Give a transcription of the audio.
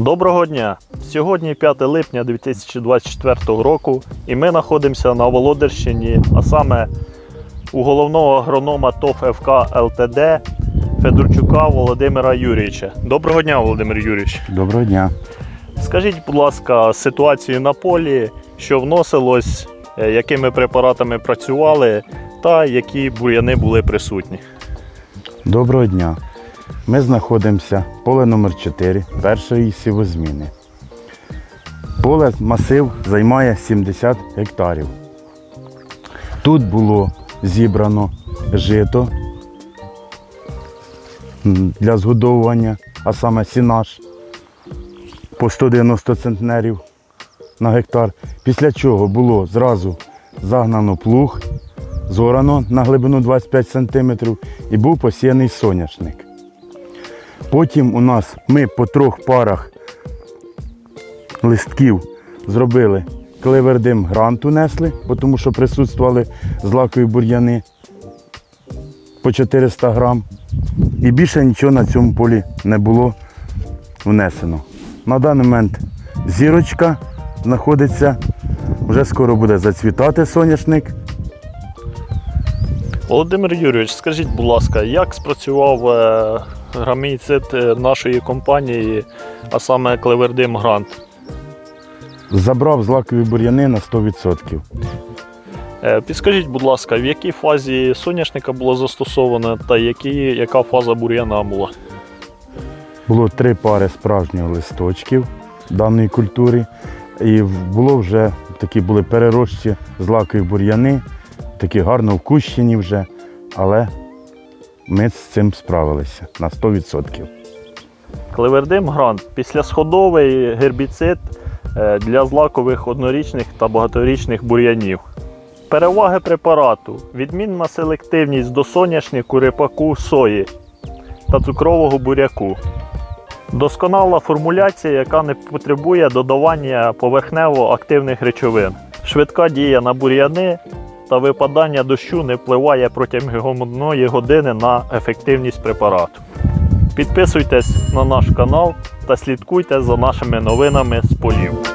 Доброго дня! Сьогодні 5 липня 2024 року і ми знаходимося на Володарщині, а саме у головного агронома ТОВ ФК ЛТД Федорчука Володимира Юрійовича. Доброго дня, Володимир Юрійович. Доброго дня. Скажіть, будь ласка, ситуацію на полі, що вносилось, е, якими препаратами працювали та які бур'яни були присутні. Доброго дня. Ми знаходимося поле номер 4 першої сівозміни. Поле масив займає 70 гектарів. Тут було зібрано жито для згодовування, а саме сінаж по 190 центнерів на гектар. Після чого було зразу загнано плуг, зорано на глибину 25 см і був посіяний соняшник. Потім у нас ми по трьох парах листків зробили кливердим грант унесли, тому що присутствували злакові бур'яни по 400 грам. І більше нічого на цьому полі не було внесено. На даний момент зірочка знаходиться, вже скоро буде зацвітати соняшник. Володимир Юрійович, скажіть, будь ласка, як спрацював граміцид е, нашої компанії, а саме Клевердим Грант? Забрав злакові бур'яни на 100%. Е, Підскажіть, будь ласка, в якій фазі соняшника було застосовано та які, яка фаза бур'яна була? Було три пари справжніх листочків даної культури. І було вже такі були перерощі злакові бур'яни, такі гарно вкущені вже, але ми з цим справилися на 100%. Клевердим Грант післясходовий гербіцид е, для злакових однорічних та багаторічних бур'янів. Переваги препарату: відмінна селективність до соняшнику, рипаку, сої та цукрового буряку. Досконала формуляція, яка не потребує додавання поверхнево активних речовин. Швидка дія на бур'яни та випадання дощу не впливає протягом одної години на ефективність препарату. Підписуйтесь на наш канал та слідкуйте за нашими новинами з полів.